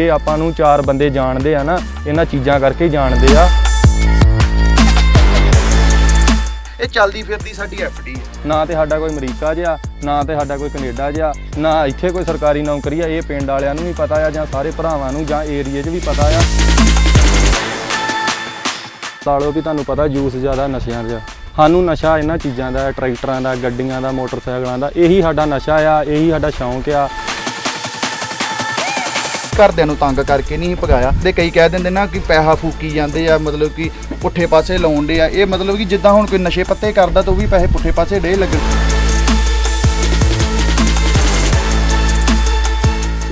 ਜੇ ਆਪਾਂ ਨੂੰ ਚਾਰ ਬੰਦੇ ਜਾਣਦੇ ਆ ਨਾ ਇਹਨਾਂ ਚੀਜ਼ਾਂ ਕਰਕੇ ਹੀ ਜਾਣਦੇ ਆ। ਇਹ ਚੱਲਦੀ ਫਿਰਦੀ ਸਾਡੀ ਐਫਡੀ ਹੈ। ਨਾ ਤੇ ਸਾਡਾ ਕੋਈ ਅਮਰੀਕਾ ਜਿਹਾ ਨਾ ਤੇ ਸਾਡਾ ਕੋਈ ਕੈਨੇਡਾ ਜਿਹਾ ਨਾ ਇੱਥੇ ਕੋਈ ਸਰਕਾਰੀ ਨੌਕਰੀ ਆ ਇਹ ਪਿੰਡ ਵਾਲਿਆਂ ਨੂੰ ਵੀ ਪਤਾ ਆ ਜਾਂ ਸਾਰੇ ਭਰਾਵਾਂ ਨੂੰ ਜਾਂ ਏਰੀਏ 'ਚ ਵੀ ਪਤਾ ਆ। ਲਾ ਲਓ ਵੀ ਤੁਹਾਨੂੰ ਪਤਾ ਜੂਸ ਜ਼ਿਆਦਾ ਨਸ਼ਿਆਂ ਦਾ। ਸਾਨੂੰ ਨਸ਼ਾ ਇਹਨਾਂ ਚੀਜ਼ਾਂ ਦਾ ਟਰੈਕਟਰਾਂ ਦਾ ਗੱਡੀਆਂ ਦਾ ਮੋਟਰਸਾਈਕਲਾਂ ਦਾ ਇਹੀ ਸਾਡਾ ਨਸ਼ਾ ਆ ਇਹੀ ਸਾਡਾ ਸ਼ੌਂਕ ਆ। ਘਰਦਿਆਂ ਨੂੰ ਤੰਗ ਕਰਕੇ ਨਹੀਂ ਭਗਾਇਆ। ਤੇ ਕਈ ਕਹਿ ਦਿੰਦੇ ਨਾ ਕਿ ਪੈਸਾ ਫੂਕੀ ਜਾਂਦੇ ਆ, ਮਤਲਬ ਕਿ ਪੁੱਠੇ ਪਾਸੇ ਲਾਉਂਦੇ ਆ। ਇਹ ਮਤਲਬ ਕਿ ਜਿੱਦਾਂ ਹੁਣ ਕੋਈ ਨਸ਼ੇ ਪੱਤੇ ਕਰਦਾ ਤਾਂ ਉਹ ਵੀ ਪੈਸੇ ਪੁੱਠੇ ਪਾਸੇ ਡੇ ਲੱਗਣ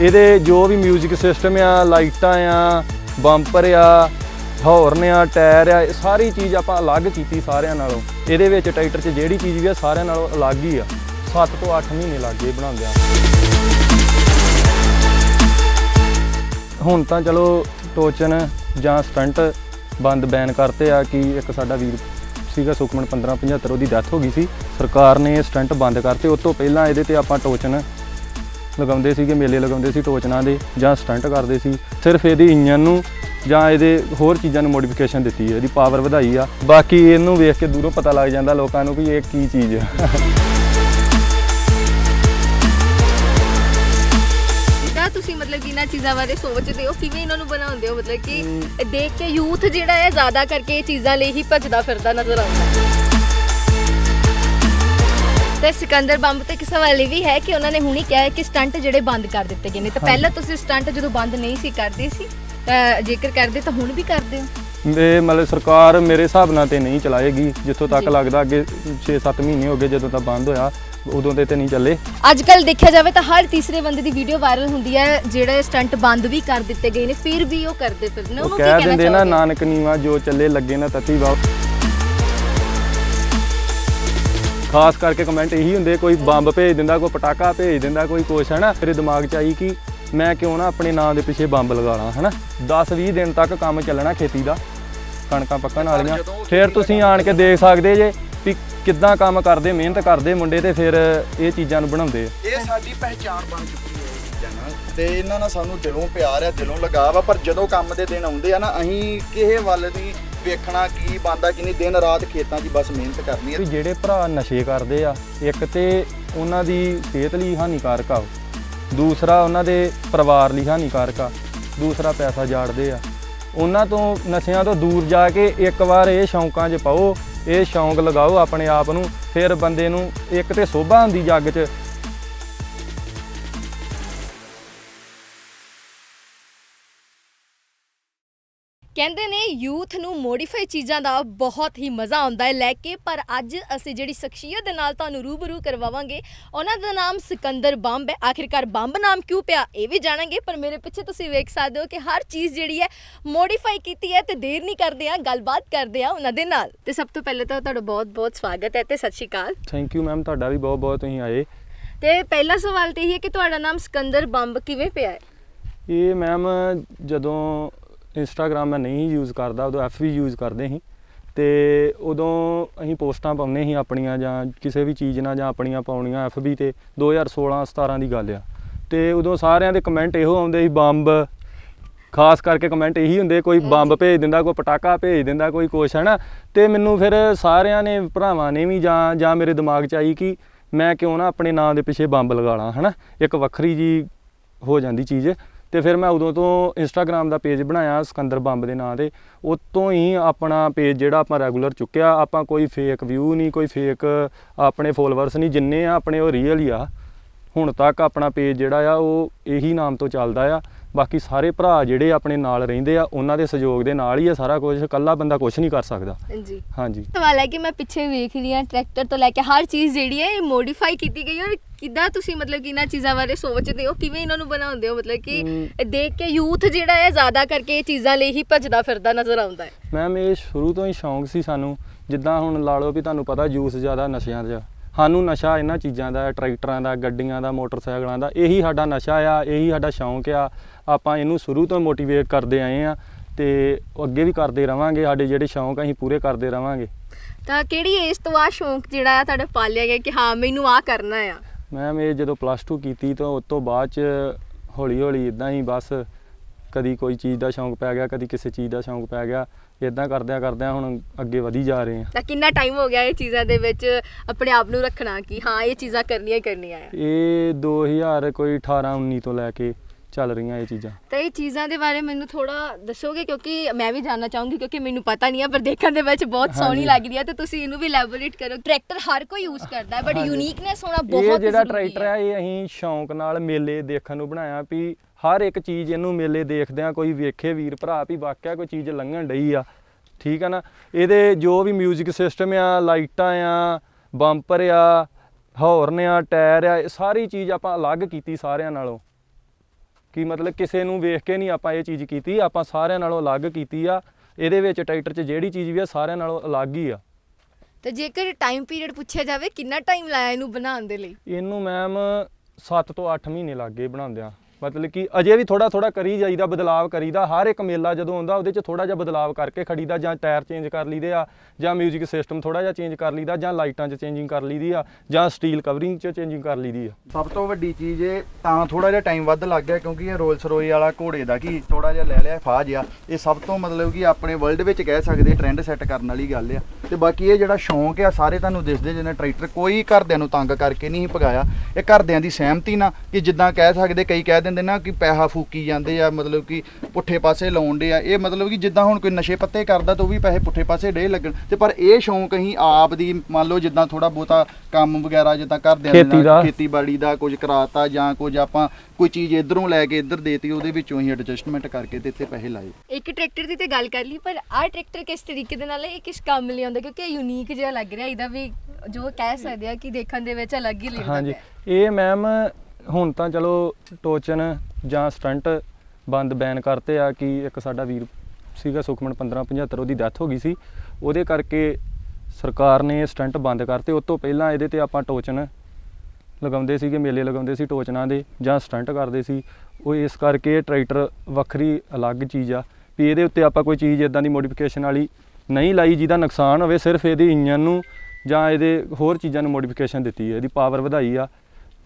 ਇਹਦੇ ਜੋ ਵੀ 뮤직 ਸਿਸਟਮ ਆ, ਲਾਈਟਾਂ ਆ ਬੰਪਰ ਆ ਹੌਰਨ ਆ ਟਾਇਰ ਆ, ਇਹ ਸਾਰੀ ਚੀਜ਼ ਆਪਾਂ ਅਲੱਗ ਕੀਤੀ ਸਾਰਿਆਂ ਨਾਲੋਂ। ਇਹਦੇ ਵਿੱਚ ਟਰੈਕਟਰ 'ਚ ਜਿਹੜੀ ਚੀਜ਼ ਵੀ ਆ, ਸਾਰਿਆਂ ਨਾਲੋਂ ਅਲੱਗ ਹੀ ਆ। 7 ਤੋਂ 8 ਮਹੀਨੇ ਲੱਗ ਗਏ ਬਣਾਉਂਦਿਆਂ। ਹੁਣ ਤਾਂ ਚਲੋ ਟੋਚਨ ਜਾਂ ਸਟੰਟ ਬੰਦ ਬੈਨ ਕਰਤੇ ਆ ਕਿ ਇੱਕ ਸਾਡਾ ਵੀਰ ਸੀਗਾ ਸੁਖਮਨ 1575 ਉਹਦੀ ਡੈਥ ਹੋ ਗਈ ਸੀ। ਸਰਕਾਰ ਨੇ ਇਹ ਸਟੰਟ ਬੰਦ ਕਰਤੇ। ਉਸ ਤੋਂ ਪਹਿਲਾਂ ਇਹਦੇ ਤੇ ਆਪਾਂ ਟੋਚਨ ਲਗਾਉਂਦੇ ਸੀਗੇ, ਮੇਲੇ ਲਗਾਉਂਦੇ ਸੀ ਟੋਚਨਾਂ ਦੇ ਜਾਂ ਸਟੰਟ ਕਰਦੇ ਸੀ। ਸਿਰਫ ਇਹਦੀ ਇੰਜਨ ਨੂੰ ਜਾਂ ਇਹਦੇ ਹੋਰ ਚੀਜ਼ਾਂ ਨੂੰ ਮੋਡੀਫਿਕੇਸ਼ਨ ਦਿੱਤੀ ਹੈ, ਇਹਦੀ ਪਾਵਰ ਵਧਾਈ ਆ। ਬਾਕੀ ਇਹਨੂੰ ਵੇਖ ਕੇ ਦੂਰੋਂ ਪਤਾ ਲੱਗ ਜਾਂਦਾ ਲੋਕਾਂ ਨੂੰ ਵੀ ਇਹ ਕੀ ਚੀਜ਼ ਆ ਚੀਜ਼ਾਂ ਬਾਰੇ ਸੋਚਦੇ ਹੋ ਕਿਵੇਂ ਇਹਨਾਂ ਨੂੰ ਬਣਾਉਂਦੇ ਹੋ? ਮਤਲਬ ਕਿ ਦੇਖ ਕੇ ਯੂਥ ਜਿਹੜਾ ਹੈ ਜ਼ਿਆਦਾ ਕਰਕੇ ਇਹ ਚੀਜ਼ਾਂ ਲਈ ਹੀ ਭੱਜਦਾ ਫਿਰਦਾ ਨਜ਼ਰ ਆਉਂਦਾ ਹੈ। ਤੇ ਸਿਕੰਦਰ ਬੰਬ ਤੇ ਇੱਕ ਸਵਾਲ ਇਹ ਵੀ ਹੈ ਕਿ ਉਹਨਾਂ ਨੇ ਹੁਣੀ ਕਿਹਾ ਹੈ ਕਿ ਸਟੰਟ ਜਿਹੜੇ ਬੰਦ ਕਰ ਦਿੱਤੇ ਗਏ ਨੇ। ਤਾਂ ਪਹਿਲਾਂ ਤੁਸੀਂ ਸਟੰਟ ਜਦੋਂ ਬੰਦ ਨਹੀਂ ਸੀ ਕਰਦੇ ਸੀ ਤਾਂ ਜੇਕਰ ਕਰਦੇ ਤਾਂ ਹੁਣ ਵੀ ਕਰਦੇ ਹੋ? ਇਹ ਮਤਲਬ ਸਰਕਾਰ ਮੇਰੇ ਹਿਸਾਬ ਨਾਲ ਤੇ ਨਹੀਂ ਚਲਾਏਗੀ। ਜਿੱਥੋਂ ਤੱਕ ਜੀ। ਲੱਗਦਾ ਅੱਗੇ 6-7 ਮਹੀਨੇ ਹੋ ਗਏ ਜਦੋਂ ਤਾਂ ਬੰਦ ਹੋਇਆ ਉਦੋਂ ਤੇ ਤੇ ਨਹੀਂ ਚੱਲੇ। ਅੱਜ ਕੱਲ ਦੇਖਿਆ ਜਾਵੇ ਤਾਂ ਹਰ ਤੀਸਰੇ ਬੰਦੇ ਦੀ ਵੀਡੀਓ ਵਾਇਰਲ ਹੁੰਦੀ ਹੈ ਜਿਹੜੇ ਸਟੰਟ ਬੰਦ ਵੀ ਕਰ ਦਿੱਤੇ ਗਏ ਨੇ ਫਿਰ ਵੀ ਉਹ ਕਰਦੇ ਫਿਰਦੇ ਨੇ। ਉਹ ਉਹਨੂੰ ਕੀ ਕਹਿ ਕਹਿਣਾ ਦਿੰਦੇ ਨਾ ਚਾਹੋਗੇ? ਨਾਨਕ ਨੀਵਾ ਜੋ ਚੱਲੇ ਲੱਗੇ ਨਾ ਤਤੀ ਵਾ ਖਾਸ ਕਰਕੇ ਕਮੈਂਟ ਇਹੀ ਹੁੰਦੇ ਕੋਈ ਬੰਬ ਭੇਜ ਦਿੰਦਾ ਕੋਈ ਪਟਾਕਾ ਭੇਜ ਦਿੰਦਾ ਕੋਈ ਕੁਛ ਹੈ ਨਾ ਮੇਰੇ ਦਿਮਾਗ 'ਚ ਆਈ ਕਿ ਮੈਂ ਕਿਉਂ ਨਾ ਆਪਣੇ ਨਾਂ ਦੇ ਪਿੱਛੇ ਬੰਬ ਲਗਾ ਲਾਂ ਹਨਾ? 10-20 ਦਿਨ ਤੱਕ ਕੰਮ ਚੱਲਣਾ ਖੇਤੀ ਦਾ। ਕਣਕਾਂ ਪੱਕਣ ਵਾਲੀਆਂ। ਫਿਰ ਤੁਸੀਂ ਆਣ ਕੇ ਦੇਖ ਸਕਦੇ ਜੇ ਵੀ ਕਿੱਦਾਂ ਕੰਮ ਕਰਦੇ ਮਿਹਨਤ ਕਰਦੇ ਮੁੰਡੇ ਤੇ ਫਿਰ ਇਹ ਚੀਜ਼ਾਂ ਨੂੰ ਬਣਾਉਂਦੇ ਆ। ਇਹ ਸਾਡੀ ਪਹਿਚਾਣ ਬਣ ਚੁੱਕੀ ਹੈ ਇਹ ਚੀਜ਼ਾਂ ਨਾਲ। ਤੇ ਇਹਨਾਂ ਨਾਲ ਸਾਨੂੰ ਦਿਲੋਂ ਪਿਆਰ ਆ ਦਿਲੋਂ ਲਗਾਵ ਆ ਪਰ ਜਦੋਂ ਕੰਮ ਦੇ ਦਿਨ ਆਉਂਦੇ ਆ ਨਾ ਅਸੀਂ ਕਿਸੇ ਵੱਲ ਨਹੀਂ ਵੇਖਣਾ ਕੀ ਬੰਦਾ ਕਿ ਨਹੀਂ ਦਿਨ ਰਾਤ ਖੇਤਾਂ 'ਚ ਹੀ ਬਸ ਮਿਹਨਤ ਕਰਨੀ ਹੈ ਵੀ ਜਿਹੜੇ ਭਰਾ ਨਸ਼ੇ ਕਰਦੇ ਆ ਇੱਕ ਤੇ ਉਹਨਾਂ ਦੀ ਸਿਹਤ ਲਈ ਹਾਨੀਕਾਰਕ ਆ ਉਹ। ਦੂਸਰਾ ਉਹਨਾਂ ਦੇ ਪਰਿਵਾਰ ਲਈ ਹਾਨੀਕਾਰਕ ਆ। ਦੂਸਰਾ ਪੈਸਾ ਜਾੜਦੇ ਆ। ਉਹਨਾਂ ਤੋਂ ਨਸ਼ਿਆਂ ਤੋਂ ਦੂਰ ਜਾ ਕੇ ਇੱਕ ਵਾਰ ਇਹ ਸ਼ੌਂਕਾਂ 'ਚ ਪਾਓ, ਇਹ ਸ਼ੌਂਕ ਲਗਾਓ ਆਪਣੇ ਆਪ ਨੂੰ, ਫਿਰ ਬੰਦੇ ਨੂੰ ਇੱਕ ਤੇ ਸੋਭਾ ਹੁੰਦੀ ਜੱਗ 'ਚ ਯੂਥ ਨੂੰ ਮੋਡੀਫਾਈ ਚੀਜ਼ਾਂ ਦਾ ਬਹੁਤ ਹੀ ਮਜ਼ਾ ਆਉਂਦਾ ਹੈ ਲੈ ਕੇ ਪਰ ਅੱਜ ਅਸੀਂ ਜਿਹੜੀ ਸ਼ਖਸੀਅਤ ਦੇ ਨਾਲ ਤੁਹਾਨੂੰ ਰੂਬਰੂ ਕਰਵਾਵਾਂਗੇ ਉਹਨਾਂ ਦਾ ਨਾਮ ਸਿਕੰਦਰ ਬੰਬ ਹੈ। ਆਖਿਰਕਾਰ ਬੰਬ ਨਾਮ ਕਿਉਂ ਪਿਆ ਇਹ ਵੀ ਜਾਣਾਂਗੇ ਪਰ ਮੇਰੇ ਪਿੱਛੇ ਤੁਸੀਂ ਵੇਖ ਸਕਦੇ ਹੋ ਕਿ ਹਰ ਚੀਜ਼ ਜਿਹੜੀ ਹੈ ਮੋਡੀਫਾਈ ਕੀਤੀ ਹੈ ਤੇ ਦੇਰ ਨਹੀਂ ਕਰਦੇ ਆ ਗੱਲਬਾਤ ਕਰਦੇ ਆ ਉਹਨਾਂ ਦੇ ਨਾਲ। ਤੇ ਸਭ ਤੋਂ ਪਹਿਲੇ ਤਾਂ ਤੁਹਾਡਾ ਬਹੁਤ-ਬਹੁਤ ਸਵਾਗਤ ਹੈ ਤੇ ਸਤਿ ਸ਼੍ਰੀ ਅਕਾਲ। ਥੈਂਕ ਯੂ ਮੈਮ ਤੁਹਾਡਾ ਵੀ ਬਹੁਤ ਬਹੁਤ ਤੁਸੀਂ ਆਏ। ਤੇ ਪਹਿਲਾ ਸਵਾਲ ਤੇ ਇਹ ਹੈ ਕਿ ਤੁਹਾਡਾ ਨਾਮ ਸਿਕੰਦਰ ਬੰਬ ਕਿਵੇਂ ਪਿਆ ਹੈ? ਇਹ ਮੈਮ ਜਦੋਂ ਇੰਸਟਾਗ੍ਰਾਮ ਮੈਂ ਨਹੀਂ ਯੂਜ਼ ਕਰਦਾ ਉਦੋਂ ਐਫ ਵੀ ਯੂਜ਼ ਕਰਦੇ ਸੀ। ਤੇ ਉਦੋਂ ਅਸੀਂ ਪੋਸਟਾਂ ਪਾਉਂਦੇ ਸੀ ਆਪਣੀਆਂ ਜਾਂ ਕਿਸੇ ਵੀ ਚੀਜ਼ ਨਾਲ ਜਾਂ ਆਪਣੀਆਂ ਪਾਉਣੀਆਂ ਐਫ ਬੀ ਤੇ 2016 17 ਦੀ ਗੱਲ ਆ। ਤੇ ਉਦੋਂ ਸਾਰਿਆਂ ਦੇ ਕਮੈਂਟ ਇਹੋ ਆਉਂਦੇ ਸੀ ਬੰਬ। ਖਾਸ ਕਰਕੇ ਕਮੈਂਟ ਇਹੀ ਹੁੰਦੇ ਕੋਈ ਬੰਬ ਭੇਜ ਦਿੰਦਾ ਕੋਈ ਪਟਾਕਾ ਭੇਜ ਦਿੰਦਾ ਕੋਈ ਕੁਛ ਹੈ ਨਾ ਤੇ ਮੈਨੂੰ ਫਿਰ ਸਾਰਿਆਂ ਨੇ ਭਰਾਵਾਂ ਨੇ ਵੀ ਜਾਂ ਜਾਂ ਮੇਰੇ ਦਿਮਾਗ 'ਚ ਆਈ ਕਿ ਮੈਂ ਕਿਉਂ ਨਾ ਆਪਣੇ ਨਾਂ ਦੇ ਪਿੱਛੇ ਬੰਬ ਲਗਾ ਲਾਂ ਹਨਾ? ਇੱਕ ਵੱਖਰੀ ਜੀ ਹੋ ਜਾਂਦੀ ਚੀਜ਼। ਤੇ ਫਿਰ ਮੈਂ ਉਦੋਂ ਤੋਂ ਇੰਸਟਾਗ੍ਰam ਦਾ ਪੇਜ ਬਣਾਇਆ ਸਿਕੰਦਰ ਬੰਬ ਦੇ ਨਾਂ ਤੇ। ਉਤੋਂ ਹੀ ਆਪਣਾ ਪੇਜ ਜਿਹੜਾ ਆਪਾਂ ਰੈਗੂਲਰ ਚੁੱਕਿਆ, ਆਪਾਂ ਕੋਈ ਫੇਕ ਵਿਊ ਨਹੀਂ, ਕੋਈ ਫੇਕ ਆਪਣੇ ਫੋਲੋਅਰਸ ਨਹੀਂ, ਜਿੰਨੇ ਆ ਆਪਣੇ ਉਹ ਰੀਅਲ ਹੀ ਆ। ਹੁਣ ਤੱਕ ਆਪਣਾ ਪੇਜ ਜਿਹੜਾ ਆ ਉਹ ਇਹੀ ਨਾਮ ਤੋਂ ਚੱਲਦਾ ਆ। ਬਾਕੀ ਸਾਰੇ ਭਰਾ ਜਿਹੜੇ ਆਪਣੇ ਨਾਲ ਰਹਿੰਦੇ ਆ ਉਹਨਾਂ ਦੇ ਸਹਿਯੋਗ ਦੇ ਨਾਲ ਹੀ ਆ ਸਾਰਾ ਕੁਝ। ਇਕੱਲਾ ਬੰਦਾ ਕੁਝ ਨਹੀਂ ਕਰ ਸਕਦਾ। ਜੀ ਹਾਂਜੀ। ਸਵਾਲ ਹੈ ਕਿ ਮੈਂ ਪਿੱਛੇ ਵੇਖ ਰਹੀ ਹਾਂ ਟਰੈਕਟਰ ਤੋਂ ਲੈ ਕੇ ਹਰ ਚੀਜ਼ ਜਿਹੜੀ ਹੈ ਇਹ ਮੋਡੀਫਾਈ ਕੀਤੀ ਗਈ ਹੈ। ਔਰ ਕਿੱਦਾਂ ਤੁਸੀਂ ਮਤਲਬ ਕਿ ਇਹਨਾਂ ਚੀਜ਼ਾਂ ਬਾਰੇ ਸੋਚਦੇ ਹੋ? ਕਿਵੇਂ ਇਹਨਾਂ ਨੂੰ ਬਣਾਉਂਦੇ ਹੋ? ਮਤਲਬ ਕਿ। ਦੇਖ ਕੇ ਯੂਥ ਜਿਹੜਾ ਹੈ ਜ਼ਿਆਦਾ ਕਰਕੇ ਇਹ ਚੀਜ਼ਾਂ ਲਈ ਹੀ ਭੱਜਦਾ ਫਿਰਦਾ ਨਜ਼ਰ ਆਉਂਦਾ ਹੈ। ਮੈਮ ਇਹ ਸ਼ੁਰੂ ਤੋਂ ਹੀ ਸ਼ੌਂਕ ਸੀ ਸਾਨੂੰ। ਜਿੱਦਾਂ ਹੁਣ ਲਾ ਲਓ ਵੀ ਤੁਹਾਨੂੰ ਪਤਾ ਜੂਸ ਜ਼ਿਆਦਾ ਨਸ਼ਿਆਂ ਦਾ ਸਾਨੂੰ ਨਸ਼ਾ ਇਹਨਾਂ ਚੀਜ਼ਾਂ ਦਾ ਟਰੈਕਟਰਾਂ ਦਾ ਗੱਡੀਆਂ ਦਾ ਮੋਟਰਸਾਈਕਲਾਂ ਦਾ ਇਹੀ ਸਾਡਾ ਨਸ਼ਾ ਆ ਇਹੀ ਸਾਡਾ ਸ਼ੌਂਕ ਆ। ਆਪਾਂ ਇਹਨੂੰ ਸ਼ੁਰੂ ਤੋਂ ਮੋਟੀਵੇਟ ਕਰਦੇ ਆਏ ਆ ਤੇ ਅੱਗੇ ਵੀ ਕਰਦੇ ਰਵਾਂਗੇ ਸਾਡੇ ਜਿਹੜੇ ਸ਼ੌਂਕ ਅਸੀਂ ਪੂਰੇ ਕਰਦੇ ਰਵਾਂਗੇ। ਤਾਂ ਕਿਹੜੀ ਏਜ ਤੋਂ ਆ ਸ਼ੌਂਕ ਜਿਹੜਾ ਆ ਤੁਹਾਡਾ ਪਾਲਿਆ ਗਿਆ ਕਿ ਹਾਂ ਮੈਨੂੰ ਆ ਕਰਨਾ ਆ? ਮੈਮ ਇਹ ਜਦੋਂ ਪਲੱਸ 2 ਕੀਤੀ ਤਾਂ ਉਸ ਤੋਂ ਬਾਅਦ ਚ ਹੌਲੀ ਹੌਲੀ ਇਦਾਂ ਹੀ ਬਸ ਕਦੀ ਕੋਈ ਚੀਜ਼ ਦਾ ਸ਼ੌਂਕ ਪੈ ਗਿਆ ਕਦੀ ਕਿਸੇ ਚੀਜ਼ ਦਾ ਸ਼ੌਂਕ ਪੈ ਗਿਆ। ਇਦਾਂ ਕਰਦਿਆਂ ਕਰਦਿਆਂ ਹੁਣ ਅੱਗੇ ਵਧੀ ਜਾ ਰਹੇ ਆ ਤਾਂ ਕਿੰਨਾ ਟਾਈਮ ਹੋ ਗਿਆ ਇਹ ਚੀਜ਼ਾਂ ਦੇ ਵਿੱਚ ਆਪਣੇ ਆਪ ਨੂੰ ਰੱਖਣਾ ਕਿ ਹਾਂ ਇਹ ਚੀਜ਼ਾਂ ਕਰਨੀਆਂ ਹੀ ਕਰਨੀਆਂ ਆ। ਇਹ 2000 ਕੋਈ 18 19 ਤੋਂ ਲੈ ਕੇ ਚੱਲ ਰਹੀਆਂ ਇਹ ਚੀਜ਼ਾਂ। ਤਾਂ ਇਹ ਚੀਜ਼ਾਂ ਦੇ ਬਾਰੇ ਮੈਨੂੰ ਥੋੜਾ ਦੱਸੋਗੇ? ਕਿਉਂਕਿ ਮੈਂ ਵੀ ਜਾਨਣਾ ਚਾਹੂੰਗੀ ਕਿਉਂਕਿ ਮੈਨੂੰ ਪਤਾ ਨਹੀਂ ਹੈ ਪਰ ਦੇਖਣ ਦੇ ਵਿੱਚ ਬਹੁਤ ਸੋਹਣੀ ਹਾਂਜੀ। ਲੱਗ ਰਹੀ ਹੈ ਤੇ ਤੁਸੀਂ ਇਹਨੂੰ ਵੀ ਇਲੈਬੋਰੇਟ ਕਰੋ। ਟਰੈਕਟਰ ਹਰ ਕੋਈ ਯੂਜ਼ ਕਰਦਾ ਹੈ ਬਟ। ਯੂਨੀਕਨੈਸ ਹੋਣਾ ਇਹ ਬਹੁਤ ਜਿਹੜਾ ਜ਼ਰੂਰੀ ਟਰੈਕਟਰ ਹੈ। ਇਹ ਅਸੀਂ ਸ਼ੌਂਕ ਨਾਲ ਮੇਲੇ ਦੇਖਣ ਨੂੰ ਬਣਾਇਆ ਵੀ ਹਰ ਇੱਕ ਚੀਜ਼ ਇਹਨੂੰ ਮੇਲੇ ਦੇਖਦਿਆਂ ਕੋਈ ਵੇਖੇ ਵੀਰ ਭਰਾ ਵੀ ਵਾਕਿਆ ਕੋਈ ਚੀਜ਼ ਲੰਘਣ ਡਈ ਆ। ਠੀਕ ਆ ਨਾ? ਇਹਦੇ ਜੋ ਵੀ 뮤직 ਸਿਸਟਮ ਆ ਲਾਈਟਾਂ ਆ ਬੰਪਰ ਆ ਹੌਰਨ ਆ ਟਾਇਰ ਆ ਇਹ ਸਾਰੀ ਚੀਜ਼ ਆਪਾਂ ਅਲੱਗ ਕੀਤੀ ਸਾਰਿਆਂ ਨਾਲੋਂ। ਕਿ ਮਤਲਬ ਕਿਸੇ ਨੂੰ ਵੇਖ ਕੇ ਨਹੀਂ ਆਪਾਂ ਇਹ ਚੀਜ਼ ਕੀਤੀ ਆਪਾਂ ਸਾਰਿਆਂ ਨਾਲੋਂ ਅਲੱਗ ਕੀਤੀ ਆ। ਇਹਦੇ ਵਿੱਚ ਟਰੈਕਟਰ 'ਚ ਜਿਹੜੀ ਚੀਜ਼ ਵੀ ਆ ਸਾਰਿਆਂ ਨਾਲੋਂ ਅਲੱਗ ਹੀ ਆ। ਤੇ ਜੇਕਰ ਟਾਈਮ ਪੀਰੀਅਡ ਪੁੱਛਿਆ ਜਾਵੇ ਕਿੰਨਾ ਟਾਈਮ ਲਾਇਆ ਇਹਨੂੰ ਬਣਾਉਣ ਦੇ ਲਈ? ਇਹਨੂੰ ਮੈਮ 7 ਤੋਂ 8 ਮਹੀਨੇ ਲੱਗ ਗਏ ਬਣਾਉਂਦਿਆਂ। ਮਤਲਬ ਕਿ ਅਜੇ ਵੀ ਥੋੜਾ ਥੋੜਾ ਕਰੀ ਜਾਈਦਾ, ਬਦਲਾਵ ਕਰੀਦਾ, ਹਰ ਇੱਕ ਮੇਲਾ ਜਦੋਂ ਆਉਂਦਾ, ਉਹਦੇ 'ਚ ਥੋੜਾ ਜਿਹਾ ਬਦਲਾਵ ਕਰਕੇ ਖੜੀਦਾ ਜਾਂ ਟਾਇਰ ਚੇਂਜ ਕਰ ਲਈਦੇ ਆ, ਜਾਂ 뮤직 ਸਿਸਟਮ ਥੋੜਾ ਜਿਹਾ ਚੇਂਜ ਕਰ ਲਈਦਾ, ਜਾਂ ਲਾਈਟਾਂ 'ਚ ਚੇਂਜਿੰਗ ਕਰ ਲਈਦੀ ਆ, ਜਾਂ ਸਟੀਲ ਕਵਰਿੰਗ 'ਚ ਚੇਂਜਿੰਗ ਕਰ ਲਈਦੀ ਆ। ਸਭ ਤੋਂ ਵੱਡੀ ਚੀਜ਼ ਇਹ, ਤਾਂ ਥੋੜਾ ਜਿਹਾ ਟਾਈਮ ਵੱਧ ਲੱਗ ਗਿਆ ਕਿਉਂਕਿ ਇਹ ਰੋਲਸ ਰੋਏ ਵਾਲਾ ਘੋੜੇ ਦਾ ਕੀ ਥੋੜਾ ਜਿਹਾ ਲੈ ਲਿਆ ਫਾਜ ਆ। ਇਹ ਸਭ ਤੋਂ ਮਤਲਬ ਕਿ ਆਪਣੇ ਵਰਲਡ ਵਿੱਚ ਕਹਿ ਸਕਦੇ ਟ੍ਰੈਂਡ ਸੈੱਟ ਕਰਨ ਵਾਲੀ ਗੱਲ ਆ। ਤੇ ਬਾਕੀ ਇਹ ਜਿਹੜਾ ਸ਼ੌਂਕ ਆ, ਸਾਰੇ ਤੁਹਾਨੂੰ ਦਿਸਦੇ ਜਿਹਨੇ ਟਰੈਕਟਰ ਕੋਈ ਘਰਦਿਆਂ ਨੂੰ ਤੰਗ ਕਰਕੇ ਨਹੀਂ ਪਗਾਇਆ ਇਹ ਘਰਦਿਆਂ ਦੀ ਸਹਿਮਤੀ ਨਾਲ ਕਿ ਜਿੱਦਾਂ ਕਹਿ ਸਕਦੇ, ਕਈ ਕਹਿ ਦਿੰਦੇ ਨਾ ਕਿ ਪੈਸਾ ਫੂਕੀ ਜਾਂਦੇ ਆ ਮਤਲਬ ਕਿ ਪੁੱਠੇ ਪਾਸੇ ਲਾਉਂਦੇ ਆ। ਇਹ ਮਤਲਬ ਕਿ ਜਿੱਦਾਂ ਹੁਣ ਕੋਈ ਨਸ਼ੇ ਪੱਤੇ ਕਰਦਾ ਤਾਂ ਉਹ ਵੀ ਪੈਸੇ ਪੁੱਠੇ ਪਾਸੇ ਡੇ ਲੱਗਣ। ਤੇ ਪਰ ਇਹ ਸ਼ੌਂਕ ਅਸੀਂ ਆਪ ਦੀ ਮੰਨ ਲਓ ਜਿੱਦਾਂ ਥੋੜਾ ਬਹੁਤਾ ਕੰਮ ਵਗੈਰਾ ਜਿੱਦਾਂ ਘਰਦਿਆਂ ਦੇ ਖੇਤੀ ਨਾਲ ਦਾ। ਖੇਤੀਬਾੜੀ ਦਾ ਕੁਝ ਕਰਾਤਾ ਜਾਂ ਕੁਝ ਆਪਾਂ ਕੋਈ ਚੀਜ਼ ਇਧਰੋਂ ਲੈ ਕੇ ਇੱਧਰ ਦੇਤੀ ਉਹਦੇ ਵਿੱਚੋਂ ਹੀ ਐਡਜਸਟਮੈਂਟ ਕਰਕੇ ਤੇ ਇੱਥੇ ਪੈਸੇ ਲਾਏ। ਇੱਕ ਟਰੈਕਟਰ ਦੀ ਤੇ ਗੱਲ ਕਰ ਲਈ ਪਰ ਆਹ ਟਰੈਕਟਰ ਕਿਸ ਤਰੀਕੇ ਦੇ ਨਾਲ ਹੈ ਇਹ ਕਿਸ ਕੰਮ ਲਈ ਆਉਂਦਾ? ਕਿਉਂਕਿ ਇਹ ਯੂਨੀਕ ਜਿਹਾ ਲੱਗ ਰਿਹਾ ਇਹਦਾ ਵੀ ਜੋ ਕਹਿ ਸਕਦੇ ਆ ਕਿ ਦੇਖਣ ਦੇ ਵਿੱਚ ਅਲੱਗ ਹੀ ਲੱਗਦਾ ਹਾਂਜੀ। ਇਹ ਮੈਮ ਹੁਣ ਤਾਂ ਚਲੋ ਟੋਚਨ ਜਾਂ ਸਟੰਟ ਬੰਦ ਬੈਨ ਕਰਤੇ ਆ ਕਿ ਇੱਕ ਸਾਡਾ ਵੀਰ ਸੀਗਾ ਸੁਖਮਨ 1575 ਉਹਦੀ ਡੈਥ ਹੋ ਗਈ ਸੀ। ਉਹਦੇ ਕਰਕੇ ਸਰਕਾਰ ਨੇ ਸਟੰਟ ਬੰਦ ਕਰਤੇ। ਉਸ ਤੋਂ ਪਹਿਲਾਂ ਇਹਦੇ ਤੇ ਆਪਾਂ ਟੋਚਨ ਲਗਾਉਂਦੇ ਸੀਗੇ, ਮੇਲੇ ਲਗਾਉਂਦੇ ਸੀ ਟੋਚਨਾਂ ਦੇ ਜਾਂ ਸਟੰਟ ਕਰਦੇ ਸੀ। ਉਹ ਇਸ ਕਰਕੇ ਟਰੈਕਟਰ ਵੱਖਰੀ ਅਲੱਗ ਚੀਜ਼ ਆ ਵੀ ਇਹਦੇ ਉੱਤੇ ਆਪਾਂ ਕੋਈ ਚੀਜ਼ ਇਦਾਂ ਦੀ ਮੋਡੀਫਿਕੇਸ਼ਨ ਵਾਲੀ ਨਹੀਂ ਲਾਈ ਜਿਹਦਾ ਨੁਕਸਾਨ ਹੋਵੇ, ਸਿਰਫ ਇਹਦੇ ਇੰਜਨ ਨੂੰ ਜਾਂ ਇਹਦੇ ਹੋਰ ਚੀਜ਼ਾਂ ਨੂੰ ਮੋਡੀਫਿਕੇਸ਼ਨ ਦਿੱਤੀ ਹੈ, ਇਹਦੀ ਪਾਵਰ ਵਧਾਈ ਆ।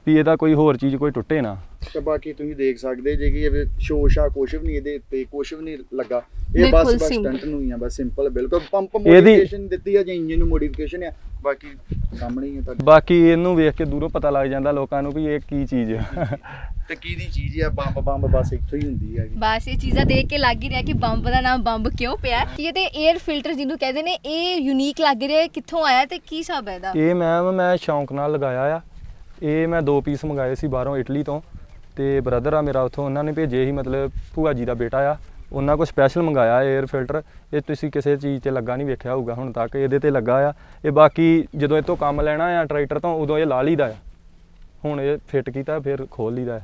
ਵੀ ਇਹਦਾ ਕੋਈ ਹੋਰ ਚੀਜ਼ ਕੋਈ ਟੁੱਟੇ ਨਾ। ਤੇ ਬਾਕੀ ਤੁਸੀਂ ਦੇਖ ਸਕਦੇ ਜੇ ਕਿ ਇਹ ਸ਼ੋਸ਼ਾ ਕੁਛ ਵੀ ਨਹੀਂ ਇਹਦੇ ਉੱਤੇ ਕੁਛ ਵੀ ਨਹੀਂ ਲੱਗਾ। ਇਹ ਬਿਲਕੁਲ ਬਸ ਬਸ simple। ਸਟੰਟ ਨੂੰ ਹੀ ਆ ਬਸ ਸਿੰਪਲ ਬਿਲਕੁਲ ਪੰਪ ਇਹਦੀ- ਮੋਡੀਫਿਕੇਸ਼ਨ ਦਿੱਤੀ ਆ ਜਾਂ ਇੰਜਨ ਨੂੰ ਮੋਡੀਫਿਕੇਸ਼ਨ ਆ ਬਾਕੀ ਸਾਹਮਣੇ ਹੀ ਆ ਤੁਹਾਡੇ। ਬਾਕੀ ਇਹਨੂੰ ਵੇਖ ਕੇ ਦੂਰੋਂ ਪਤਾ ਲੱਗ ਜਾਂਦਾ ਲੋਕਾਂ ਨੂੰ ਵੀ ਇਹ ਕੀ ਚੀਜ਼ ਆ। ਤੇ ਕਿਹਦੀ ਚੀਜ਼ ਆ ਬੰਬ ਬੰਬ ਬਸ ਇੱਥੋਂ ਹੀ ਹੁੰਦੀ ਹੈਗੀ ਬਸ ਇਹ ਚੀਜ਼ਾਂ ਦੇਖ ਕੇ ਲੱਗ ਹੀ ਰਿਹਾ ਕਿ ਬੰਬ ਦਾ ਨਾਮ ਬੰਬ ਕਿਉਂ ਪਿਆ ਕਿ ਇਹ ਤੇ 에ਅਰ ਫਿਲਟਰ ਜਿਹਨੂੰ ਕਹਿੰਦੇ ਨੇ ਇਹ ਯੂਨੀਕ ਲੱਗ ਰਿਹਾ ਹੈ। ਕਿੱਥੋਂ ਆਇਆ ਤੇ ਕੀ ਹਿਸਾਬ ਹੈ ਇਹਦਾ? ਇਹ ਮੈਮ ਮੈਂ ਸ਼ੌਂਕ ਨਾਲ ਲਗਾਇਆ ਆ। ਇਹ ਮੈਂ ਦੋ ਪੀਸ ਮੰਗਾਏ ਸੀ ਬਾਹਰੋਂ ਇਟਲੀ ਤੋਂ ਤੇ ਬ੍ਰਦਰ ਆ ਮੇਰਾ ਉੱਥੋਂ ਉਹਨਾਂ ਨੇ ਭੇਜੇ ਸੀ ਮਤਲਬ ਭੂਆ ਜੀ ਦਾ ਬੇਟਾ ਆ। ਉਹਨਾਂ ਕੋਲ ਸਪੈਸ਼ਲ ਮੰਗਾਇਆ 에ਅਰ ਫਿਲਟਰ ਇਹ ਤੁਸੀਂ ਕਿਸੇ ਚੀਜ਼ ਤੇ ਲੱਗਾ ਨਹੀਂ ਵੇਖਿਆ ਹੋਊਗਾ ਹੁਣ ਤੱਕ ਇਹਦੇ ਤੇ ਲੱਗਾ ਆ। ਇਹ ਬਾਕੀ ਜਦੋਂ ਇਹ ਤੋਂ ਕੰਮ ਲੈਣਾ ਆ ਟਰੈਕਟਰ ਤੋਂ ਉਦੋਂ ਇਹ ਲਾ ਲਈਦਾ ਆ। ਹੁਣ ਇਹ ਫਿੱਟ ਕੀਤਾ ਫਿਰ ਖੋਲ ਲਈਦਾ ਆ।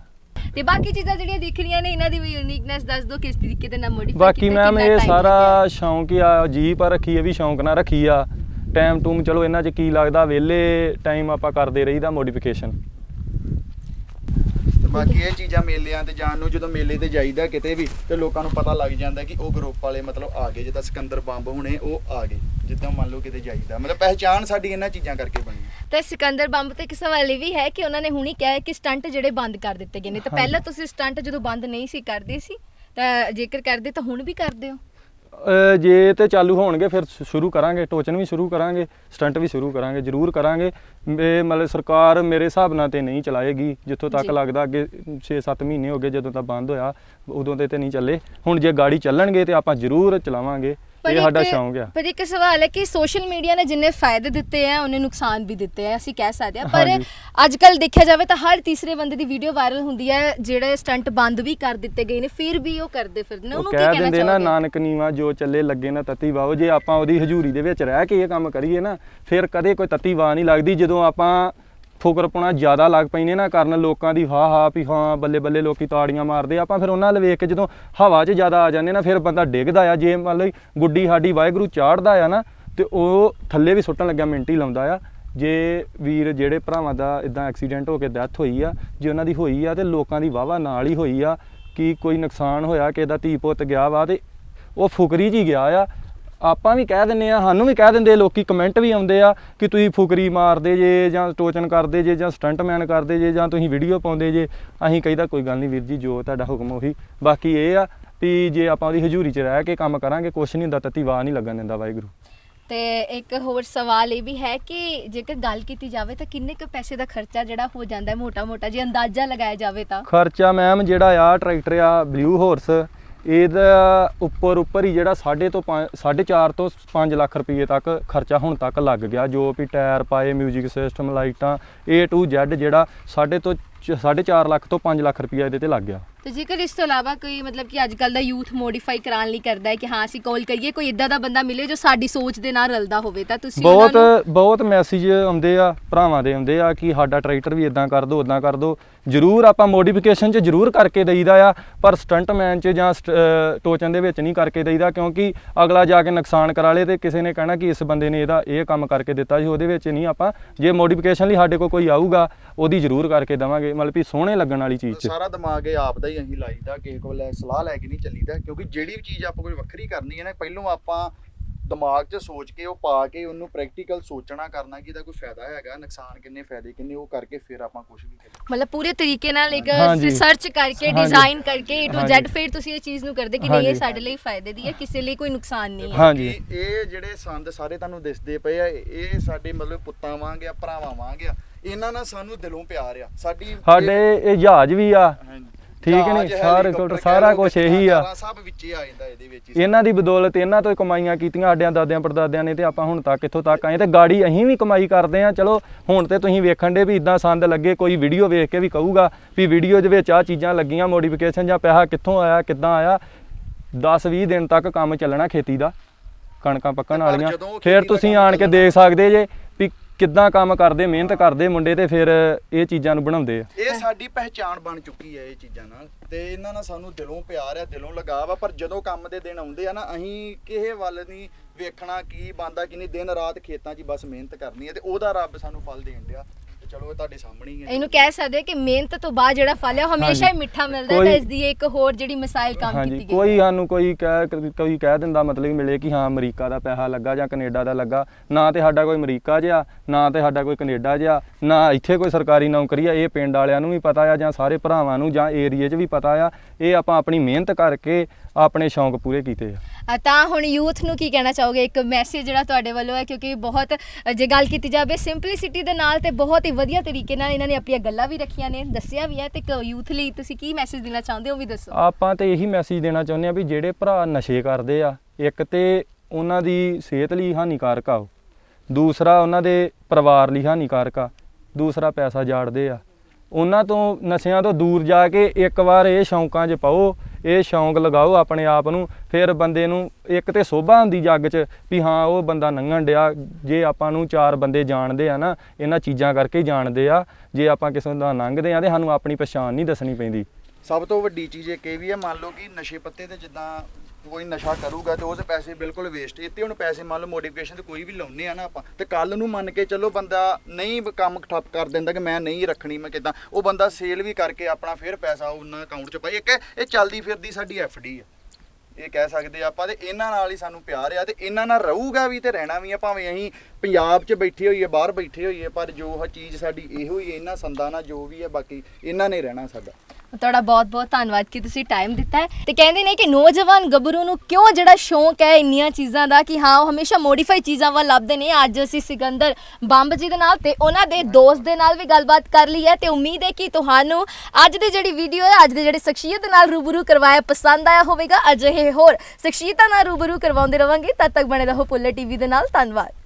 ਤੇ ਬਾਕੀ ਚੀਜ਼ਾਂ ਜਿਹੜੀਆਂ ਦਿਖ ਰਹੀਆਂ ਨੇ ਇਹਨਾਂ ਦੀ ਵੀ ਯੂਨੀਕਨੈਸ ਦੱਸ ਦਿਓ ਕਿਸ ਤਰੀਕੇ ਦੇ ਨਾਲ ਮੋਡੀਫਾਈ ਬਾਕੀ ਮੈਮ ਇਹ ਸਾਰਾ ਸ਼ੌਂਕ ਹੀ ਆ ਜੀਪ ਆ ਰੱਖੀ ਇਹ ਵੀ ਸ਼ੌਂਕ ਨਾਲ ਰੱਖੀ ਆ। ਟਾਈਮ ਟੂਮ ਚਲੋ ਇਹਨਾਂ 'ਚ ਕੀ ਲੱਗਦਾ ਵਿਹਲੇ ਟਾਈਮ ਆਪਾਂ ਕਰਦੇ ਰਹੀਦਾ ਮੋਡੀਫਿਕੇਸ਼ਨ ਤੇ ਬਾਕੀ ਇਹ ਚੀਜ਼ਾਂ ਮੇਲਿਆਂ ਤੇ ਜਾਣ ਨੂੰ ਜਦੋਂ ਮੇਲੇ ਤੇ ਜਾਈਦਾ ਕਿਤੇ ਵੀ ਤੇ ਲੋਕਾਂ ਨੂੰ ਪਤਾ ਲੱਗ ਜਾਂਦਾ ਕਿ ਉਹ ਗਰੁੱਪ ਵਾਲੇ ਮਤਲਬ ਆ ਗਏ ਜਿੱਦਾਂ ਸਿਕੰਦਰ ਬੰਬ ਹੁਣੇ ਉਹ ਆ ਗਏ ਜਿੱਦਾਂ ਮੰਨ ਲਓ ਕਿਤੇ ਜਾਈਦਾ। ਮਤਲਬ ਪਹਿਚਾਣ ਸਾਡੀ ਇਹਨਾਂ ਚੀਜ਼ਾਂ ਕਰਕੇ ਬਣੀ ਤੇ ਸਿਕੰਦਰ ਬੰਬ ਤੇ ਇੱਕ ਸਵਾਲ ਇਹ ਵੀ ਹੈ ਕਿ ਉਹਨਾਂ ਨੇ ਹੁਣੀ ਕਿਹਾ ਹੈ ਕਿ ਸਟੰਟ ਜਿਹੜੇ ਬੰਦ ਕਰ ਦਿੱਤੇ ਗਏ ਨੇ। ਤੇ। ਪਹਿਲਾਂ ਤੁਸੀਂ ਸਟੰਟ ਜਦੋਂ ਬੰਦ ਨਹੀਂ ਸੀ ਕਰਦੇ ਸੀ ਤਾਂ ਜੇਕਰ ਕਰਦੇ ਤਾਂ ਹੁਣ ਵੀ ਕਰਦੇ ਹੋ? ਜੇ ਤੇ ਚਾਲੂ ਹੋਣਗੇ ਫਿਰ ਸ਼ੁਰੂ ਕਰਾਂਗੇ ਟੋਚਨ ਵੀ ਸ਼ੁਰੂ ਕਰਾਂਗੇ ਸਟੰਟ ਵੀ ਸ਼ੁਰੂ ਕਰਾਂਗੇ ਜ਼ਰੂਰ ਕਰਾਂਗੇ। ਇਹ ਮਤਲਬ ਸਰਕਾਰ ਮੇਰੇ ਹਿਸਾਬ ਨਾਲ ਤੇ ਨਹੀਂ ਚਲਾਏਗੀ ਜਿੱਥੋਂ ਤੱਕ। ਲੱਗਦਾ ਅੱਗੇ 6-7 ਮਹੀਨੇ ਹੋ ਗਏ ਜਦੋਂ ਤੱਕ ਬੰਦ ਹੋਇਆ ਉਦੋਂ ਤੇ ਤੇ ਨਹੀਂ ਚੱਲੇ। ਹੁਣ ਜੇ ਗਾੜੀ ਚੱਲਣਗੇ ਤੇ ਆਪਾਂ ਜ਼ਰੂਰ ਚਲਾਵਾਂਗੇ। ਪਰ ਇਹ ਸਾਡਾ ਇੱਕ- ਸ਼ੌਂਕ ਆ। ਪਰ ਇੱਕ ਸਵਾਲ ਹੈ ਕਿ ਸੋਸ਼ਲ ਮੀਡੀਆ ਨੇ ਜਿੰਨੇ ਫਾਇਦੇ ਦਿੱਤੇ ਆ ਉਹਨੇ ਨੁਕਸਾਨ ਵੀ ਦਿੱਤੇ ਆ ਅਸੀਂ ਕਹਿ ਸਕਦੇ ਆ। ਪਰ ਹਾਂਜੀ। ਅੱਜ ਕੱਲ ਦੇਖਿਆ ਜਾਵੇ ਤਾਂ ਹਰ ਤੀਸਰੇ ਬੰਦੇ ਦੀ ਵੀਡੀਓ ਵਾਇਰਲ ਹੁੰਦੀ ਹੈ ਜਿਹੜੇ ਸਟੰਟ ਬੰਦ ਵੀ ਕਰ ਦਿੱਤੇ ਗਏ ਨੇ ਫਿਰ ਵੀ ਉਹ ਕਰਦੇ ਫਿਰਦੇ ਨੇ। ਉਹ ਉਹਨੂੰ ਕੀ ਕਹਿ ਕਹਿਣਾ ਦਿੰਦੇ ਨਾ ਨਾਨਕ ਨੀਵਾ ਜੋ ਚੱਲੇ ਲੱਗੇ ਨਾ ਤਤੀ ਵਾਓ ਜੇ ਆਪਾਂ ਉਹਦੀ ਹਜ਼ੂਰੀ ਦੇ ਵਿੱਚ ਰਹਿ ਕੇ ਇਹ ਕੰਮ ਕਰੀਏ ਨਾ ਫਿਰ ਕਦੇ ਕੋਈ ਤਤੀ ਵਾਹ ਨਹੀਂ ਲੱਗਦੀ। ਜਦੋਂ ਆਪਾਂ ਫੁਕਰਪੁਣਾ ਜ਼ਿਆਦਾ ਲੱਗ ਪੈਂਦੇ ਨਾ, ਕਾਰਨ ਲੋਕਾਂ ਦੀ ਹਾ ਹਾ ਵੀ ਹਾਂ, ਬੱਲੇ ਬੱਲੇ ਲੋਕੀ ਤਾੜੀਆਂ ਮਾਰਦੇ ਆਪਾਂ ਫਿਰ ਉਹਨਾਂ ਵੱਲ ਵੇਖ ਕੇ ਜਦੋਂ ਹਵਾ 'ਚ ਜ਼ਿਆਦਾ ਆ ਜਾਂਦੇ ਨਾ, ਫਿਰ ਬੰਦਾ ਡਿੱਗਦਾ ਆ। ਜੇ ਮਤਲਬ ਗੁੱਡੀ ਸਾਡੀ ਵਾਹਿਗੁਰੂ ਚਾੜਦਾ ਆ ਨਾ, ਤੇ ਉਹ ਥੱਲੇ ਵੀ ਸੁੱਟਣ ਲੱਗਿਆ, ਮਿੰਟ ਹੀ ਲਾਉਂਦਾ ਆ। ਜੇ ਵੀਰ ਜਿਹੜੇ ਭਰਾਵਾਂ ਦਾ ਇਦਾਂ ਐਕਸੀਡੈਂਟ ਹੋ ਕੇ ਡੈਥ ਹੋਈ ਆ, ਜੇ ਉਹਨਾਂ ਦੀ ਹੋਈ ਆ ਤੇ ਲੋਕਾਂ ਦੀ ਵਾਵਾ ਨਾਲ ਹੀ ਹੋਈ ਆ, ਕਿ ਕੋਈ ਨੁਕਸਾਨ ਹੋਇਆ ਕਿ ਇਹਦਾ ਧੀ ਪੁੱਤ ਗਿਆ ਵਾ ਤੇ ਉਹ ਫੁਕਰੀ 'ਚ ਹੀ ਗਿਆ ਆ। ਆਪਾਂ ਵੀ ਕਹਿ ਦਿੰਨੇ ਆ ਸਾਨੂੰ ਵੀ ਕਹਿ ਦਿੰਦੇ ਲੋਕੀ ਕਮੈਂਟ ਵੀ ਆਉਂਦੇ ਆ ਕਿ ਤੁਸੀਂ ਫੁਕਰੀ ਮਾਰਦੇ ਜੇ ਜਾਂ ਟੋਚਨ ਕਰਦੇ ਜੇ ਜਾਂ ਸਟੰਟਮੈਨ ਕਰਦੇ ਜੇ ਜਾਂ ਤੁਸੀਂ ਵੀਡੀਓ ਪਾਉਂਦੇ ਜੇ ਅਸੀਂ ਕਹਿੰਦਾ ਕੋਈ ਗੱਲ ਨਹੀਂ ਵੀਰ ਜੀ ਜੋ ਤੁਹਾਡਾ ਹੁਕਮ ਉਹੀ। ਬਾਕੀ ਇਹ ਆ ਵੀ ਜੇ ਆਪਾਂ ਉਹਦੀ ਹਜ਼ੂਰੀ 'ਚ ਰਹਿ ਕੇ ਕੰਮ ਕਰਾਂਗੇ ਕੁਛ ਨਹੀਂ ਹੁੰਦਾ ਤਤੀ ਵਾਹ ਨਹੀਂ ਲੱਗਣ ਦਿੰਦਾ ਵਾਹਿਗੁਰੂ। ਤੇ ਇੱਕ ਹੋਰ ਸਵਾਲ ਇਹ ਵੀ ਹੈ ਕਿ ਜੇਕਰ ਗੱਲ ਕੀਤੀ ਜਾਵੇ ਤਾਂ ਕਿੰਨੇ ਕੁ ਪੈਸੇ ਦਾ ਖਰਚਾ ਜਿਹੜਾ ਹੋ ਜਾਂਦਾ ਹੈ ਮੋਟਾ-ਮੋਟਾ ਜੇ ਅੰਦਾਜ਼ਾ ਲਗਾਇਆ ਜਾਵੇ ਤਾਂ? ਖਰਚਾ ਮੈਮ ਜਿਹੜਾ ਆ ਟਰੈਕਟਰ ਆ ਬਲੂ ਹਾਰਸ ਇਹਦਾ ਉੱਪਰ ਉੱਪਰ ਹੀ ਜਿਹੜਾ 4.5 ਤੋਂ 4.5 ਤੋਂ 5 ਲੱਖ ਰੁਪਏ ਤੱਕ ਖਰਚਾ ਹੁਣ ਤੱਕ ਲੱਗ ਗਿਆ। ਜੋ ਵੀ ਟਾਇਰ ਪਾਏ 뮤직 ਸਿਸਟਮ ਲਾਈਟਾਂ, A to Z ਜਿਹੜਾ 4.5 ਤੋਂ 4.5 ਲੱਖ ਤੋਂ 5 ਲੱਖ ਰੁਪਏ ਇਹਦੇ ਤੇ ਲੱਗ ਗਿਆ। ਤੇ ਜੇਕਰ ਇਸ ਤੋਂ ਇਲਾਵਾ ਕੋਈ ਮਤਲਬ ਕਿ ਅੱਜ ਕੱਲ ਦਾ ਯੂਥ ਮੋਡੀਫਾਈ ਕਰਾਉਣ ਲਈ ਕਰਦਾ ਹੈ ਕਿ ਹਾਂ ਅਸੀਂ ਕਾਲ ਕਰੀਏ ਕੋਈ ਇਦਾਂ ਦਾ ਬੰਦਾ ਮਿਲੇ ਜੋ ਸਾਡੀ ਸੋਚ ਦੇ ਨਾਲ ਰਲਦਾ ਹੋਵੇ ਤਾਂ ਤੁਸੀਂ ਬਹੁਤ ਉਹਨਾਂ ਨੂੰ ਬਹੁਤ ਮੈਸੇਜ ਆਉਂਦੇ ਆ ਭਰਾਵਾਂ ਦੇ ਆਉਂਦੇ ਆ ਕਿ ਸਾਡਾ ਟਰੈਕਟਰ ਵੀ ਇਦਾਂ ਕਰ ਦਿਓ ਉਦਾਂ ਕਰ ਦਿਓ ਜ਼ਰੂਰ ਆਪਾਂ ਮੋਡੀਫਿਕੇਸ਼ਨ 'ਚ ਜ਼ਰੂਰ ਕਰਕੇ ਦਈਦਾ ਆ ਪਰ ਸਟੰਟਮੈਨ 'ਚ ਜਾਂ ਸਟ- ਅਹ ਟੋਚਨ ਦੇ ਵਿੱਚ ਨਹੀਂ ਕਰਕੇ ਦਈਦਾ ਕਿਉਂਕਿ ਅਗਲਾ ਜਾ ਕੇ ਨੁਕਸਾਨ ਕਰਾ ਲੇ ਤੇ ਕਿਸੇ ਨੇ ਕਹਿਣਾ ਕਿ ਇਸ ਬੰਦੇ ਨੇ ਇਹਦਾ ਇਹ ਕੰਮ ਕਰਕੇ ਦਿੱਤਾ ਜੀ ਉਹਦੇ ਵਿੱਚ ਨਹੀਂ ਆਪਾਂ ਜੇ ਮੋਡੀਫਿਕੇਸ਼ਨ ਲਈ ਸਾਡੇ ਕੋਲ ਕੋਈ ਆਊਗਾ ਉਹਦੀ ਜ਼ਰੂਰ ਕਰਕੇ ਦਵਾਂਗੇ ਮਤਲਬ ਵੀ ਸੋਹਣੇ ਲੱਗਣ ਵਾਲੀ ਚੀਜ਼ 'ਚ ਸਾਰਾ ਦਿਮਾਗ ਇਹ ਆਪ ਦਾ ਹੀ ਅਸੀਂ ਲਾਈਦਾ ਕਿਸੇ ਕੋਲ ਲੈ ਸਲਾਹ ਲੈ ਕੇ ਨਹੀਂ ਚੱਲੀਦਾ ਕਿਉਂਕਿ ਜਿਹੜੀ ਵੀ ਚੀਜ਼ ਆਪਾਂ ਕੋਈ ਵੱਖਰੀ ਕਰਨੀ ਹੈ ਨਾ ਪਹਿਲੋਂ ਆਪਾਂ ਦਿਮਾਗ 'ਚ ਸੋਚ ਕੇ ਉਹ ਪਾ ਕੇ ਉਹਨੂੰ ਪ੍ਰੈਕਟੀਕਲ ਸੋਚਣਾ ਕਰਨਾ ਕਿ ਇਹਦਾ ਕੋਈ ਫਾਇਦਾ ਹੈਗਾ ਨੁਕਸਾਨ ਕਿੰਨੇ ਫਾਇਦੇ ਕਿੰਨੇ ਉਹ ਕਰਕੇ ਫਿਰ ਆਪਾਂ ਕੁਝ ਵੀ ਕਰੀਏ ਮਤਲਬ ਪੂਰੇ ਤਰੀਕੇ ਨਾਲ ਇੱਕ ਹਾਂਜੀ। ਰਿਸਰਚ ਕਰਕੇ ਹਾਂਜੀ। ਡਿਜ਼ਾਈਨ ਕਰਕੇ A to Z ਹਾਂਜੀ। ਫਿਰ ਤੁਸੀਂ ਇਹ ਚੀਜ਼ ਨੂੰ ਕਰਦੇ ਕਿ ਨਹੀਂ ਇਹ ਹਾਂਜੀ। ਸਾਡੇ ਲਈ ਫਾਇਦੇ ਦੀ ਹੈ ਕਿਸੇ ਲਈ ਕੋਈ ਨੁਕਸਾਨ ਨਹੀਂ ਹੈ ਹਾਂਜੀ ਇਹ ਜਿਹੜੇ ਸੰਦ ਸਾਰੇ ਤੁਹਾਨੂੰ ਦਿਸਦੇ ਪਏ ਆ ਇਹ ਸਾਡੇ ਮਤਲਬ ਪੁੱਤਾਂ ਵਾਂਗ ਆ ਭਰਾਵਾਂ ਵਾਂਗ ਆ ਇਹਨਾਂ ਨਾਲ ਸਾਨੂੰ ਦਿਲੋਂ ਪਿਆਰ ਆ ਸਾਡੀ ਸਾਡੇ ਇਹ ਜਹਾਜ਼ ਵੀ ਆ ਹਾਂਜੀ। ਠੀਕ ਹੈ ਨੀ? ਜਹਾਜ਼, ਸਾਰੇ ਹੈਲੀਕਾਪਟਰ ਸਾਰਾ ਕੁਛ ਇਹੀ ਆ। ਕਾਰਾਂ ਸਭ ਵਿੱਚ ਹੀ ਆ ਜਾਂਦਾ ਇਹਦੇ ਵਿੱਚ ਹੀ। ਇਹਨਾਂ ਦੀ ਬਦੌਲਤ ਇਹਨਾਂ ਤੋਂ ਹੀ ਕਮਾਈਆਂ ਕੀਤੀਆਂ ਸਾਡਿਆਂ ਦਾਦਿਆਂ ਪੜਦਾਦਿਆਂ ਨੇ ਤੇ ਆਪਾਂ ਹੁਣ ਤੱਕ ਇੱਥੋਂ ਤੱਕ ਆਏ ਤੇ ਗਾੜੀ ਅਸੀਂ ਵੀ ਕਮਾਈ ਕਰਦੇ ਆ ਚਲੋ ਹੁਣ ਤੇ ਤੁਸੀਂ ਵੇਖਣ ਦੇ ਵੀ ਇਦਾਂ ਸੰਦ ਲੱਗੇ ਕੋਈ ਵੀਡੀਓ ਵੇਖ ਕੇ ਵੀ ਕਹੂਗਾ ਵੀ ਵੀਡੀਓ ਦੇ ਵਿੱਚ ਆ ਚੀਜ਼ਾਂ ਲੱਗੀਆਂ ਮੋਡੀਫਿਕੇਸ਼ਨ ਜਾਂ ਪੈਸਾ ਕਿੱਥੋਂ ਆਇਆ ਕਿੱਦਾਂ ਆਇਆ 10-20 ਦਿਨ ਤੱਕ ਕੰਮ ਚੱਲਣਾ ਖੇਤੀ ਦਾ ਕਣਕਾਂ ਪੱਕਣ ਪਰ ਵਾਲੀਆਂ ਜਦੋਂ ਉਹ ਫਿਰ ਖੇਤੀ ਦਾ ਤੁਸੀਂ ਕੰਮ ਆਣ ਕੇ ਦੇਖ ਸਕਦੇ ਜੇ ਕਿੱਦਾਂ ਕੰਮ ਕਰਦੇ, ਮਿਹਨਤ ਕਰਦੇ ਮੁੰਡੇ ਤੇ ਫਿਰ ਇਹ ਚੀਜ਼ਾਂ ਨੂੰ ਬਣਾਉਂਦੇ ਆ? ਇਹ ਸਾਡੀ ਪਹਿਚਾਣ ਬਣ ਚੁੱਕੀ ਹੈ ਇਹ ਚੀਜ਼ਾਂ ਨਾਲ ਤੇ ਇਹਨਾਂ ਨਾਲ ਸਾਨੂੰ ਦਿਲੋਂ ਪਿਆਰ ਆ ਦਿਲੋਂ ਲਗਾਵ ਆ, ਪਰ ਜਦੋਂ ਕੰਮ ਦੇ ਦਿਨ ਆਉਂਦੇ ਆ ਨਾ, ਅਸੀਂ ਕਿਸੇ ਵੱਲ ਨਹੀਂ ਵੇਖਣਾ ਕੀ ਬੰਦਾ ਕਿ ਦਿਨ ਰਾਤ ਖੇਤਾਂ 'ਚ ਹੀ ਬਸ ਮਿਹਨਤ ਕਰਨੀ ਹੈ ਤੇ ਉਹਦਾ ਰੱਬ ਸਾਨੂੰ ਫਲ ਦੇਣ ਡਿਆ। ਚਲੋ ਇਹ ਤੁਹਾਡੇ ਸਾਹਮਣੇ ਹੀ ਹੈ ਇਹਨੂੰ ਕਹਿ ਸਕਦੇ ਕਿ ਮਿਹਨਤ ਤੋਂ ਬਾਅਦ ਜਿਹੜਾ ਫਲ ਹੈ ਉਹ ਹਮੇਸ਼ਾ ਹੀ। ਮਿੱਠਾ ਮਿਲਦਾ ਹੈ ਤਾਂ ਇਸ ਦੀ ਇੱਕ ਹੋਰ ਜਿਹੜੀ ਮਿਸਾਈਲ ਕੰਮ ਕੀਤੀ ਗਈ ਕੋਈ ਸਾਨੂੰ ਕੋਈ ਕਹਿ ਕੋਈ ਕਹਿ ਦਿੰਦਾ ਮਤਲਬ ਮਿਲੇ ਕਿ ਹਾਂ ਅਮਰੀਕਾ ਦਾ ਪੈਸਾ ਲੱਗਾ ਜਾਂ ਕੈਨੇਡਾ ਦਾ ਲੱਗਾ ਨਾ ਤੇ ਸਾਡਾ ਕੋਈ ਅਮਰੀਕਾ ਜਿਹਾ ਨਾ ਤੇ ਸਾਡਾ ਕੋਈ ਕੈਨੇਡਾ ਜਿਹਾ ਨਾ ਇੱਥੇ ਕੋਈ ਸਰਕਾਰੀ ਨੌਕਰੀ ਆ ਇਹ ਪਿੰਡ ਵਾਲਿਆਂ ਨੂੰ ਵੀ ਪਤਾ ਆ ਜਾਂ ਸਾਰੇ ਭਰਾਵਾਂ ਨੂੰ ਜਾਂ ਏਰੀਏ 'ਚ ਵੀ ਪਤਾ ਆ ਇਹ ਆਪਾਂ ਆਪਣੀ ਮਿਹਨਤ ਕਰਕੇ ਆਪਣੇ ਸ਼ੌਂਕ ਪੂਰੇ ਕੀਤੇ ਆ ਅ, ਤਾਂ ਹੁਣ ਯੂਥ ਨੂੰ ਕੀ ਕਹਿਣਾ ਚਾਹੋਗੇ? ਇੱਕ ਮੈਸੇਜ ਜਿਹੜਾ ਤੁਹਾਡੇ ਵੱਲੋਂ ਹੈ ਕਿਉਂਕਿ ਬਹੁਤ ਅ, ਜੇ ਗੱਲ ਕੀਤੀ ਜਾਵੇ ਸਿੰਪਲਿਸਿਟੀ ਦੇ ਨਾਲ ਤੇ ਬਹੁਤ ਹੀ ਵਧੀਆ ਤਰੀਕੇ ਨਾਲ ਇਹਨਾਂ ਨੇ ਆਪਣੀਆਂ ਗੱਲਾਂ ਵੀ ਰੱਖੀਆਂ ਨੇ ਦੱਸਿਆ ਵੀ ਹੈ ਤੇ ਯੂਥ ਲਈ ਤੁਸੀਂ ਕੀ ਮੈਸੇਜ ਦੇਣਾ ਚਾਹੁੰਦੇ ਹੋ ਉਹ ਵੀ ਦੱਸੋ? ਆਪਾਂ ਤੇ ਇਹੀ ਮੈਸੇਜ ਦੇਣਾ ਚਾਹੁੰਦੇ ਆ ਵੀ ਜਿਹੜੇ ਭਰਾ ਨਸ਼ੇ ਕਰਦੇ ਆ ਇੱਕ ਤੇ ਉਹਨਾਂ ਦੀ ਸਿਹਤ ਲਈ ਹਾਨੀਕਾਰਕ ਆ ਉਹ। ਦੂਸਰਾ ਉਹਨਾਂ ਦੇ ਪਰਿਵਾਰ ਲਈ ਹਾਨੀਕਾਰਕ ਆ। ਦੂਸਰਾ ਪੈਸਾ ਜਾੜਦੇ ਆ। ਉਹਨਾਂ ਤੋਂ ਨਸ਼ਿਆਂ ਤੋਂ ਦੂਰ ਜਾ ਕੇ ਇੱਕ ਵਾਰ ਇਹ ਸ਼ੌਂਕਾਂ 'ਚ ਪਾਓ ਇਹ ਸ਼ੌਂਕ ਲਗਾਓ ਆਪਣੇ ਆਪ ਨੂੰ, ਫਿਰ ਬੰਦੇ ਨੂੰ ਇੱਕ ਤੇ ਸੋਭਾ ਹੁੰਦੀ ਜੱਗ 'ਚ ਵੀ ਹਾਂ, ਉਹ ਬੰਦਾ ਲੰਘਣ ਡਿਆ। ਜੇ ਆਪਾਂ ਨੂੰ ਚਾਰ ਬੰਦੇ ਜਾਣਦੇ ਆ ਨਾ, ਇਹਨਾਂ ਚੀਜ਼ਾਂ ਕਰਕੇ ਜਾਣਦੇ ਆ। ਜੇ ਆਪਾਂ ਕਿਸੇ ਦਾ ਲੰਘਦੇ ਆ ਤੇ ਸਾਨੂੰ ਆਪਣੀ ਪਛਾਣ ਨਹੀਂ ਦੱਸਣੀ ਪੈਂਦੀ। ਸਭ ਤੋਂ ਵੱਡੀ ਚੀਜ਼ ਇਹ ਵੀ ਹੈ, ਮੰਨ ਲਓ ਕਿ ਨਸ਼ੇ ਪੱਤੇ ਤੇ ਜਿੱਦਾਂ ਕੋਈ ਨਸ਼ਾ ਕਰੂਗਾ ਤੇ ਉਹਦੇ ਪੈਸੇ ਬਿਲਕੁਲ ਵੇਸਟ ਇੱਥੇ ਹੁਣ ਪੈਸੇ ਮੰਨ ਲਓ ਮੋਡੀਫਿਕੇਸ਼ਨ ਤੇ ਕੋਈ ਵੀ ਲਾਉਨੇ ਆ ਨਾ ਆਪਾਂ ਤੇ ਕੱਲ ਨੂੰ ਮੰਨ ਕੇ ਚੱਲੋ ਬੰਦਾ ਨਹੀਂ ਕੰਮ ਠੱਪ ਕਰ ਦਿੰਦਾ ਕਿ ਮੈਂ ਨਹੀਂ ਰੱਖਣੀ ਮੈਂ ਕਿਦਾਂ ਉਹ ਬੰਦਾ ਸੇਲ ਵੀ ਕਰਕੇ ਆਪਣਾ ਫਿਰ ਪੈਸਾ ਉਹਨਾਂ ਅਕਾਊਂਟ 'ਚ ਪਾਈ ਇੱਕ ਇਹ ਚੱਲਦੀ ਫਿਰਦੀ ਸਾਡੀ ਡੀ ਆ। ਇਹ ਕਹਿ ਸਕਦੇ ਆਪਾਂ ਤੇ ਇਹਨਾਂ ਨਾਲ ਹੀ ਸਾਨੂੰ ਪਿਆਰ ਆ ਤੇ ਇਹਨਾਂ ਨਾਲ ਰਹੂਗਾ ਵੀ ਤੇ ਰਹਿਣਾ ਵੀ ਆ ਭਾਵੇਂ ਅਸੀਂ ਪੰਜਾਬ 'ਚ ਬੈਠੇ ਹੋਈਏ ਬਾਹਰ ਬੈਠੇ ਹੋਈਏ ਪਰ ਜੋ ਚੀਜ਼ ਸਾਡੀ ਇਹੋ ਹੀ ਹੈ, ਇਹਨਾਂ ਸੰਦਾਂ ਨਾਲ ਜੋ ਵੀ ਹੈ ਬਾਕੀ ਇਹਨਾਂ ਨੇ ਰਹਿਣਾ ਸਾਡਾ। ਤੁਹਾਡਾ ਬਹੁਤ-ਬਹੁਤ ਧੰਨਵਾਦ ਕਿ ਤੁਸੀਂ ਟਾਈਮ ਦਿੱਤਾ ਹੈ। ਤੇ ਕਹਿੰਦੇ ਨੇ ਕਿ ਨੌਜਵਾਨ ਗੱਭਰੂ ਨੂੰ ਕਿਉਂ ਜਿਹੜਾ ਸ਼ੌਂਕ ਹੈ ਇੰਨੀਆਂ ਚੀਜ਼ਾਂ ਦਾ ਕਿ ਹਾਂ, ਉਹ ਹਮੇਸ਼ਾ ਮੋਡੀਫਾਈ ਚੀਜ਼ਾਂ ਵੱਲ ਲੱਭਦੇ ਨੇ। ਅੱਜ ਅਸੀਂ ਸਿਕੰਦਰ ਬੰਬ ਜੀ ਦੇ ਨਾਲ ਤੇ ਉਹਨਾਂ ਦੇ ਦੋਸਤ ਦੇ ਨਾਲ ਵੀ ਗੱਲਬਾਤ ਕਰ ਲਈ ਹੈ ਤੇ ਉਮੀਦ ਹੈ ਕਿ ਤੁਹਾਨੂੰ ਅੱਜ ਦੀ ਜਿਹੜੀ ਵੀਡੀਓ ਹੈ, ਅੱਜ ਦੇ ਜਿਹੜੇ ਸ਼ਖਸੀਅਤ ਨਾਲ ਰੂਬਰੂ ਕਰਵਾਇਆ ਪਸੰਦ ਆਇਆ ਹੋਵੇਗਾ। ਅਜਿਹੇ ਹੋਰ ਸ਼ਖਸੀਅਤਾਂ ਨਾਲ ਰੂਬਰੂ ਕਰਵਾਉਂਦੇ ਰਵਾਂਗੇ। ਤਦ ਤੱਕ ਬਣੇ ਰਹੋ ਪੁੱਲੇ ਟੀਵੀ ਦੇ ਨਾਲ। ਧੰਨਵਾਦ।